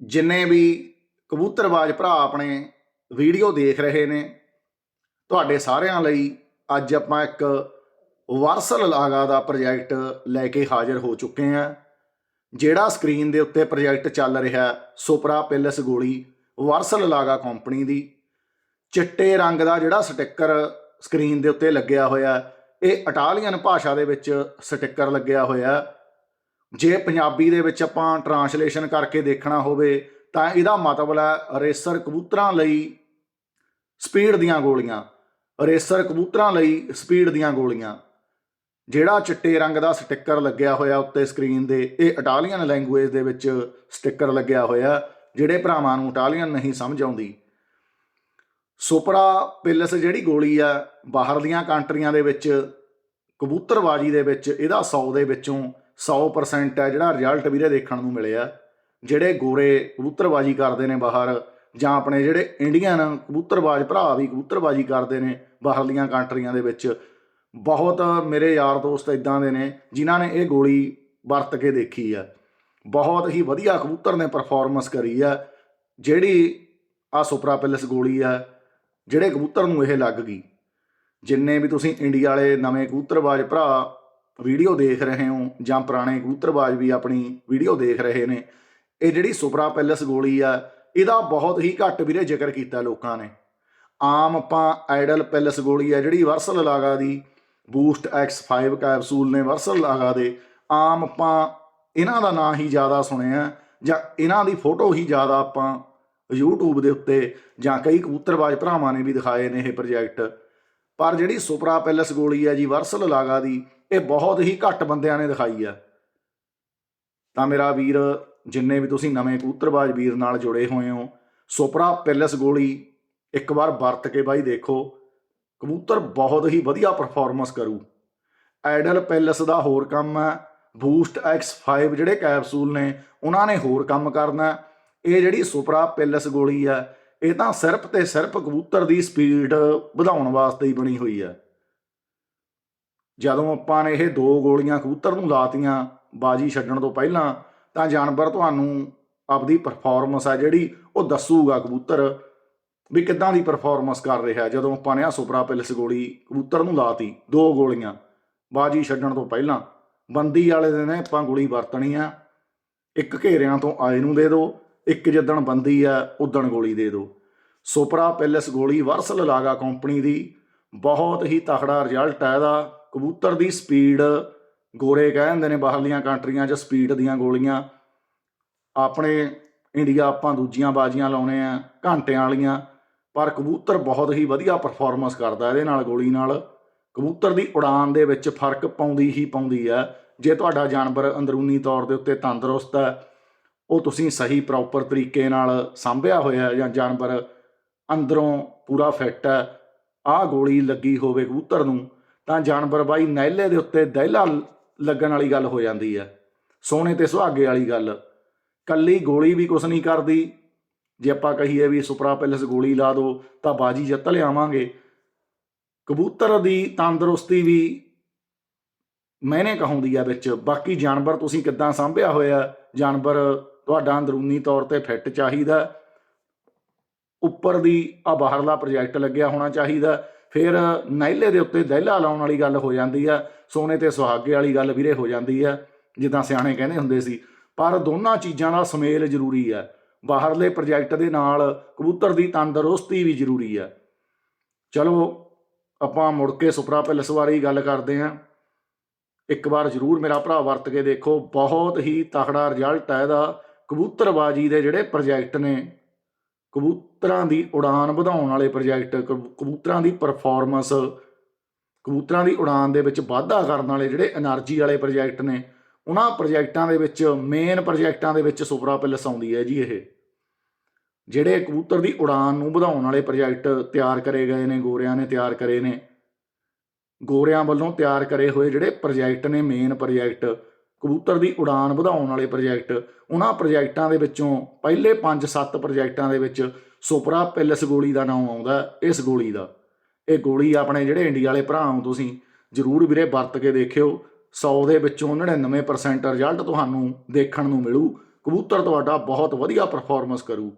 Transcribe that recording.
ਜਿੰਨੇ ਵੀ ਕਬੂਤਰਬਾਜ਼ ਭਰਾ ਆਪਣੇ ਵੀਡੀਓ ਦੇਖ ਰਹੇ ਨੇ, ਤੁਹਾਡੇ ਸਾਰਿਆਂ ਲਈ ਅੱਜ ਆਪਾਂ ਇੱਕ ਵਾਰਸਲ ਲਾਗਾ ਦਾ ਪ੍ਰੋਜੈਕਟ ਲੈ ਕੇ ਹਾਜ਼ਰ ਹੋ ਚੁੱਕੇ ਹਾਂ, ਜਿਹੜਾ ਸਕਰੀਨ ਦੇ ਉੱਤੇ ਪ੍ਰੋਜੈਕਟ ਚੱਲ ਰਿਹਾ ਸੁਪਰਾ ਪੈਲਸ ਗੋਲੀ ਵਾਰਸਲ ਲਾਗਾ ਕੰਪਨੀ ਦੀ। ਚਿੱਟੇ ਰੰਗ ਦਾ ਜਿਹੜਾ ਸਟicker ਸਕਰੀਨ ਦੇ ਉੱਤੇ ਲੱਗਿਆ ਹੋਇਆ ਇਹ ਇਟਾਲੀਅਨ ਭਾਸ਼ਾ ਦੇ ਵਿੱਚ ਸਟicker ਲੱਗਿਆ ਹੋਇਆ ਜੇ ਪੰਜਾਬੀ ਦੇ ਵਿੱਚ ਆਪਾਂ ਟਰਾਂਸਲੇਸ਼ਨ ਕਰਕੇ ਦੇਖਣਾ ਹੋਵੇ, ਤਾਂ ਇਹਦਾ ਮਤਲਬ ਹੈ ਰੇਸਰ ਕਬੂਤਰਾਂ ਲਈ ਸਪੀਡ ਦੀਆਂ ਗੋਲੀਆਂ। ਰੇਸਰ ਕਬੂਤਰਾਂ ਲਈ ਸਪੀਡ ਦੀਆਂ ਗੋਲੀਆਂ। ਜਿਹੜਾ ਚਿੱਟੇ ਰੰਗ ਦਾ ਸਟicker ਲੱਗਿਆ ਹੋਇਆ ਉੱਤੇ ਸਕਰੀਨ ਦੇ, ਇਹ ਇਟਾਲੀਅਨ ਲੈਂਗੁਏਜ ਦੇ ਵਿੱਚ ਸਟicker ਲੱਗਿਆ ਹੋਇਆ, ਜਿਹੜੇ ਭਰਾਵਾਂ ਨੂੰ ਇਟਾਲੀਅਨ ਨਹੀਂ ਸਮਝ ਆਉਂਦੀ। ਸੁਪਰਾ ਪਿਲਸ ਜਿਹੜੀ ਗੋਲੀ ਆ ਬਾਹਰਲੀਆਂ ਕੰਟਰੀਆਂ ਦੇ ਵਿੱਚ, ਕਬੂਤਰਬਾਜੀ ਦੇ ਵਿੱਚ, ਇਹਦਾ 100 ਦੇ ਵਿੱਚੋਂ 100% ਹੈ ਜਿਹੜਾ ਰਿਜ਼ਲਟ ਵੀਰੇ ਦੇਖਣ ਨੂੰ ਮਿਲਿਆ। ਜਿਹੜੇ ਗੋਰੇ ਕਬੂਤਰਬਾਜੀ ਕਰਦੇ ਨੇ ਬਾਹਰ ਜਾਂ ਆਪਣੇ ਜਿਹੜੇ ਇੰਡੀਅਨ ਕਬੂਤਰਬਾਜ ਭਰਾ ਵੀ ਕਬੂਤਰਬਾਜੀ ਕਰਦੇ ਨੇ ਬਾਹਰਲੀਆਂ ਕੰਟਰੀਆਂ ਦੇ ਵਿੱਚ, ਬਹੁਤ ਮੇਰੇ ਯਾਰ ਦੋਸਤ ਇਦਾਂ ਦੇ ਨੇ ਜਿਨ੍ਹਾਂ ਨੇ ਇਹ ਗੋਲੀ ਵਰਤ ਕੇ ਦੇਖੀ ਆ। ਬਹੁਤ ਹੀ ਵਧੀਆ ਕਬੂਤਰ ਨੇ ਪਰਫਾਰਮੈਂਸ ਕਰੀ ਆ। ਜਿਹੜੀ ਆ ਸੁਪਰਾ ਪੈਲਸ ਗੋਲੀ ਆ, ਜਿਹੜੇ ਕਬੂਤਰ ਨੂੰ ਇਹ ਲੱਗ ਗਈ। ਜਿੰਨੇ ਵੀ ਤੁਸੀਂ ਇੰਡੀਆ ਵਾਲੇ ਨਵੇਂ ਕਬੂਤਰਬਾਜ ਭਰਾ ਵੀਡੀਓ ਦੇਖ ਰਹੇ ਹੋ ਜਾਂ ਪੁਰਾਣੇ ਕਬੂਤਰਬਾਜ ਵੀ ਆਪਣੀ ਵੀਡੀਓ ਦੇਖ ਰਹੇ ਨੇ, ਇਹ ਜਿਹੜੀ ਸੁਪਰਾ ਪੈਲਸ ਗੋਲੀ ਆ, ਇਹਦਾ ਬਹੁਤ ਹੀ ਘੱਟ ਵੀਰੇ ਜ਼ਿਕਰ ਕੀਤਾ ਲੋਕਾਂ ਨੇ। ਆਮ ਆਪਾਂ ਆਈਡਲ ਪੈਲਸ ਗੋਲੀ ਆ ਜਿਹੜੀ ਵਰਸਲ ਲਾਗਾ ਦੀ, ਬੂਸਟ X5 ਕੈਪਸੂਲ ਨੇ ਵਰਸਲ ਲਾਗਾ ਦੇ, ਆਮ ਆਪਾਂ ਇਹਨਾਂ ਦਾ ਨਾਂ ਹੀ ਜ਼ਿਆਦਾ ਸੁਣਿਆ ਜਾਂ ਇਹਨਾਂ ਦੀ ਫੋਟੋ ਹੀ ਜ਼ਿਆਦਾ ਆਪਾਂ YouTube ਦੇ ਉੱਤੇ ਜਾਂ ਕਈ ਕਬੂਤਰਬਾਜ ਭਰਾਵਾਂ ਨੇ ਵੀ ਦਿਖਾਏ ਨੇ ਇਹ ਪ੍ਰੋਜੈਕਟ। ਪਰ ਜਿਹੜੀ ਸੁਪਰਾ ਪੈਲਸ ਗੋਲੀ ਆ ਜੀ ਵਰਸਲ ਲਾਗਾ ਦੀ ਇਹ ਬਹੁਤ ਹੀ ਘੱਟ ਬੰਦਿਆਂ ਨੇ ਦਿਖਾਈ ਆ। ਤਾਂ ਮੇਰਾ ਵੀਰ, ਜਿੰਨੇ ਵੀ ਤੁਸੀਂ ਨਵੇਂ ਕਬੂਤਰਬਾਜ ਵੀਰ ਨਾਲ ਜੁੜੇ ਹੋਏ ਹੋ, ਸੁਪਰਾ ਪੈਲਸ ਗੋਲੀ ਇੱਕ ਵਾਰ ਵਰਤ ਕੇ ਬਾਈ ਦੇਖੋ, ਕਬੂਤਰ ਬਹੁਤ ਹੀ ਵਧੀਆ ਪਰਫਾਰਮੈਂਸ ਕਰੂ। ਆਈਡਲ ਪੈਲਸ ਦਾ ਹੋਰ ਕੰਮ ਹੈ, ਬੂਸਟ X5 ਜਿਹੜੇ ਕੈਪਸੂਲ ਨੇ, ਉਹਨਾਂ ਨੇ ਹੋਰ ਕੰਮ ਕਰਨਾ ਇਹ ਜਿਹੜੀ ਸੁਪਰਾ ਪੈਲਸ ਗੋਲੀ ਆ ਇਹ ਤਾਂ ਸਿਰਫ ਤੇ ਸਿਰਫ ਕਬੂਤਰ ਦੀ ਸਪੀਡ ਵਧਾਉਣ ਵਾਸਤੇ ਹੀ ਬਣੀ ਹੋਈ ਆ ਜਦੋਂ ਆਪਾਂ ਨੇ ਇਹ ਦੋ ਗੋਲੀਆਂ ਕਬੂਤਰ ਨੂੰ ਲਾਤੀਆਂ ਬਾਜੀ ਛੱਡਣ ਤੋਂ ਪਹਿਲਾਂ, ਤਾਂ ਜਾਨਵਰ ਤੁਹਾਨੂੰ ਆਪਦੀ ਪਰਫਾਰਮੈਂਸ ਆ ਜਿਹੜੀ ਉਹ ਦੱਸੂਗਾ ਕਬੂਤਰ ਵੀ ਕਿੱਦਾਂ ਦੀ ਪਰਫਾਰਮੈਂਸ ਕਰ ਰਿਹਾ। ਜਦੋਂ ਆਪਾਂ ਨੇ ਆ ਸੁਪਰਾ ਪਿਲਸ ਗੋਲੀ ਕਬੂਤਰ ਨੂੰ ਲਾਤੀ, ਦੋ ਗੋਲੀਆਂ ਬਾਜੀ ਛੱਡਣ ਤੋਂ ਪਹਿਲਾਂ, ਬੰਦੀ ਵਾਲੇ ਦਿਨ ਆਪਾਂ ਗੋਲੀ ਵਰਤਣੀ ਆ। ਇੱਕ ਘੇਰਿਆਂ ਤੋਂ ਆਏ ਨੂੰ ਦੇ ਦਿਓ ਇੱਕ ਜਿੱਦਣ ਬੰਦੀ ਆ, ਉਦਣ ਗੋਲੀ ਦੇ ਦਿਓ ਸੁਪਰਾ ਪਿਲਸ ਗੋਲੀ ਵਰਸਲ ਲਾਗਾ ਕੰਪਨੀ ਦੀ, ਬਹੁਤ ਹੀ ਤਕੜਾ ਰਿਜ਼ਲਟ ਹੈ ਇਹਦਾ। ਕਬੂਤਰ ਦੀ ਸਪੀਡ ਗੋਰੇ ਕਹਿੰਦੇ ਨੇ ਬਾਹਰਲੀਆਂ ਕੰਟਰੀਆਂ 'ਚ ਸਪੀਡ ਦੀਆਂ ਗੋਲੀਆਂ। ਆਪਣੇ ਇੰਡੀਆ ਆਪਾਂ ਦੂਜੀਆਂ ਬਾਜ਼ੀਆਂ ਲਾਉਨੇ ਆ, ਘੰਟਿਆਂ ਵਾਲੀਆਂ। ਪਰ ਕਬੂਤਰ ਬਹੁਤ ਹੀ ਵਧੀਆ ਪਰਫਾਰਮੈਂਸ ਕਰਦਾ ਇਹਦੇ ਨਾਲ, ਗੋਲੀ ਨਾਲ। ਕਬੂਤਰ ਦੀ ਉਡਾਨ ਦੇ ਵਿੱਚ ਫ਼ਰਕ ਪਾਉਂਦੀ ਹੀ ਪਾਉਂਦੀ ਹੈ। ਜੇ ਤੁਹਾਡਾ ਜਾਨਵਰ ਅੰਦਰੂਨੀ ਤੌਰ ਦੇ ਉੱਤੇ ਤੰਦਰੁਸਤ ਹੈ, ਉਹ ਤੁਸੀਂ ਸਹੀ ਪ੍ਰੋਪਰ ਤਰੀਕੇ ਨਾਲ ਸਾਂਭਿਆ ਹੋਇਆ ਜਾਂ ਜਾਨਵਰ ਅੰਦਰੋਂ ਪੂਰਾ ਫਿੱਟ ਹੈ, ਆਹ ਗੋਲੀ ਲੱਗੀ ਹੋਵੇ ਕਬੂਤਰ ਨੂੰ ਤਾਂ ਜਾਨਵਰ ਬਾਈ ਨਹਿਲੇ ਦੇ ਉੱਤੇ ਦਹਿਲਾ ਲੱਗਣ ਵਾਲੀ ਗੱਲ ਹੋ ਜਾਂਦੀ ਹੈ। ਸੋਨੇ ਤੇ ਸੁਹਾਗੇ ਵਾਲੀ ਗੱਲ। ਕੱਲੀ ਗੋਲੀ ਵੀ ਕੁਛ ਨਹੀਂ ਕਰਦੀ। ਜੇ ਆਪਾਂ ਕਹੀਏ ਵੀ ਸੁਪਰਾ ਪੈਲਸ ਗੋਲੀ ਲਾ ਦੋ, ਤਾਂ ਬਾਜੀ ਜਿੱਤ ਲਿਆਵਾਂਗੇ। ਕਬੂਤਰ ਦੀ ਤੰਦਰੁਸਤੀ ਵੀ ਮੈਨੇ ਕਹਾਉਂਦੀ ਆ ਵਿੱਚ। ਬਾਕੀ ਜਾਨਵਰ ਤੁਸੀਂ ਕਿੱਦਾਂ ਸਾਂਭਿਆ ਹੋਇਆ, ਜਾਨਵਰ ਤੁਹਾਡਾ ਅੰਦਰੂਨੀ ਤੌਰ ਤੇ ਫਿੱਟ ਚਾਹੀਦਾ। ਉੱਪਰ ਦੀ ਆ ਬਾਹਰਲਾ ਪ੍ਰੋਜੈਕਟ ਲੱਗਿਆ ਹੋਣਾ ਚਾਹੀਦਾ। ਫਿਰ ਨਾਈਲੇ ਦੇ ਉੱਤੇ ਦਹਿਲਾ ਲਾਉਣ ਵਾਲੀ ਗੱਲ ਹੋ ਜਾਂਦੀ ਆ, ਸੋਨੇ ਤੇ ਸੁਹਾਗੇ ਵਾਲੀ ਗੱਲ ਵੀਰੇ ਹੋ ਜਾਂਦੀ ਆ, ਜਿੱਦਾਂ ਸਿਆਣੇ ਕਹਿੰਦੇ ਹੁੰਦੇ ਸੀ। ਪਰ ਦੋਨਾਂ ਚੀਜ਼ਾਂ ਦਾ ਸੁਮੇਲ ਜ਼ਰੂਰੀ ਆ। ਬਾਹਰਲੇ ਪ੍ਰੋਜੈਕਟ ਦੇ ਨਾਲ ਕਬੂਤਰ ਦੀ ਤੰਦਰੁਸਤੀ ਵੀ ਜ਼ਰੂਰੀ ਆ। ਚਲੋ, ਆਪਾਂ ਮੁੜ ਕੇ ਸੁਪਰਾ ਪੈਲਸ ਬਾਰੇ ਗੱਲ ਕਰਦੇ ਆਂ। ਇੱਕ ਵਾਰ ਜ਼ਰੂਰ ਮੇਰਾ ਭਰਾ ਵਰਤ ਕੇ ਦੇਖੋ, ਬਹੁਤ ਹੀ ਤਕੜਾ ਰਿਜ਼ਲਟ ਹੈ ਇਹਦਾ। ਕਬੂਤਰਬਾਜੀ ਦੇ ਜਿਹੜੇ ਪ੍ਰੋਜੈਕਟ ਨੇ ਕਬੂਤਰਾਂ ਦੀ ਉਡਾਨ ਵਧਾਉਣ ਵਾਲੇ ਪ੍ਰੋਜੈਕਟ ਕਬੂਤਰਾਂ ਦੀ ਪਰਫਾਰਮੈਂਸ ਕਬੂਤਰਾਂ ਦੀ ਉਡਾਨ ਦੇ ਵਿੱਚ ਵਾਧਾ ਕਰਨ ਵਾਲੇ ਜਿਹੜੇ એનર્ਜੀ ਵਾਲੇ ਪ੍ਰੋਜੈਕਟ ਨੇ, ਉਹਨਾਂ ਪ੍ਰੋਜੈਕਟਾਂ ਦੇ ਵਿੱਚ ਮੇਨ ਪ੍ਰੋਜੈਕਟਾਂ ਦੇ ਵਿੱਚ ਸੁਪਰਾ ਪਿਲਸ ਆਉਂਦੀ ਹੈ ਜੀ ਇਹ। ਜਿਹੜੇ ਕਬੂਤਰ ਦੀ ਉਡਾਨ ਨੂੰ ਵਧਾਉਣ ਵਾਲੇ ਪ੍ਰੋਜੈਕਟ ਤਿਆਰ ਕਰੇ ਗਏ ਨੇ, ਗੋਰਿਆਂ ਨੇ ਤਿਆਰ ਕਰੇ ਨੇ, ਗੋਰਿਆਂ ਵੱਲੋਂ ਤਿਆਰ ਕਰੇ ਹੋਏ ਜਿਹੜੇ ਪ੍ਰੋਜੈਕਟ ਨੇ ਮੇਨ ਪ੍ਰੋਜੈਕਟ ਕਬੂਤਰ ਦੀ ਉਡਾਨ ਵਧਾਉਣ ਵਾਲੇ ਪ੍ਰੋਜੈਕਟ, ਉਹਨਾਂ ਪ੍ਰੋਜੈਕਟਾਂ ਦੇ ਵਿੱਚੋਂ ਪਹਿਲੇ 5-7 ਪ੍ਰੋਜੈਕਟਾਂ ਦੇ ਵਿੱਚ ਸੁਪਰਾ ਪਿਲਸ ਗੋਲੀ ਦਾ ਨਾਮ ਆਉਂਦਾ ਇਸ ਗੋਲੀ ਦਾ। ਇਹ ਗੋਲੀ ਆਪਣੇ ਜਿਹੜੇ ਇੰਡੀਆ ਵਾਲੇ ਭਰਾ ਹੋ ਤੁਸੀਂ, ਜਰੂਰ ਵੀਰੇ ਵਰਤ ਕੇ ਦੇਖਿਓ। 100 ਦੇ ਵਿੱਚੋਂ 99% ਰਿਜ਼ਲਟ ਤੁਹਾਨੂੰ ਦੇਖਣ ਨੂੰ ਮਿਲੂ। ਕਬੂਤਰ ਤੁਹਾਡਾ ਬਹੁਤ ਵਧੀਆ ਪਰਫਾਰਮੈਂਸ ਕਰੂ।